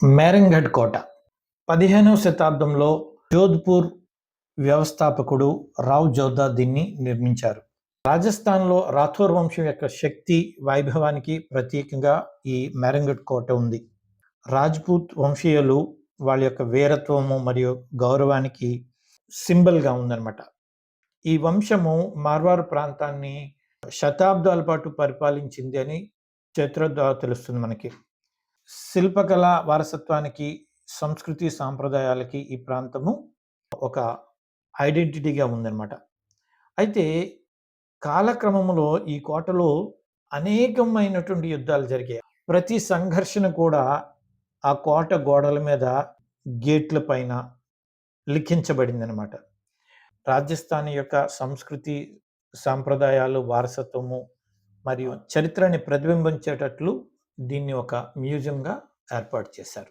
మేరంగఢ్ కోట. పదిహేనవ శతాబ్దంలో జోధ్పూర్ వ్యవస్థాపకుడు రావ్ జోధా దీన్ని నిర్మించారు. రాజస్థాన్లో రాథోర్ వంశం యొక్క శక్తి వైభవానికి ప్రత్యేకంగా ఈ మేరంగఢ్ కోట ఉంది. రాజ్పూత్ వంశీయులు వాళ్ళ యొక్క వీరత్వము మరియు గౌరవానికి సింబల్గా ఉందన్నమాట. ఈ వంశము మార్వార్ ప్రాంతాన్ని శతాబ్దాల పాటు పరిపాలించింది అని చరిత్ర ద్వారా తెలుస్తుంది మనకి. శిల్పకళ వారసత్వానికి సంస్కృతి సాంప్రదాయాలకి ఈ ప్రాంతము ఒక ఐడెంటిటీగా ఉందన్నమాట. అయితే కాలక్రమంలో ఈ కోటలో అనేకమైనటువంటి యుద్ధాలు జరిగాయి. ప్రతి సంఘర్షణ కూడా ఆ కోట గోడల మీద గేట్ల పైన లిఖించబడిందనమాట రాజస్థాన్ యొక్క సంస్కృతి సాంప్రదాయాలు వారసత్వము మరియు చరిత్రని ప్రతిబింబించేటట్లు దీన్ని ఒక మ్యూజియంగా ఏర్పాటు చేశారు.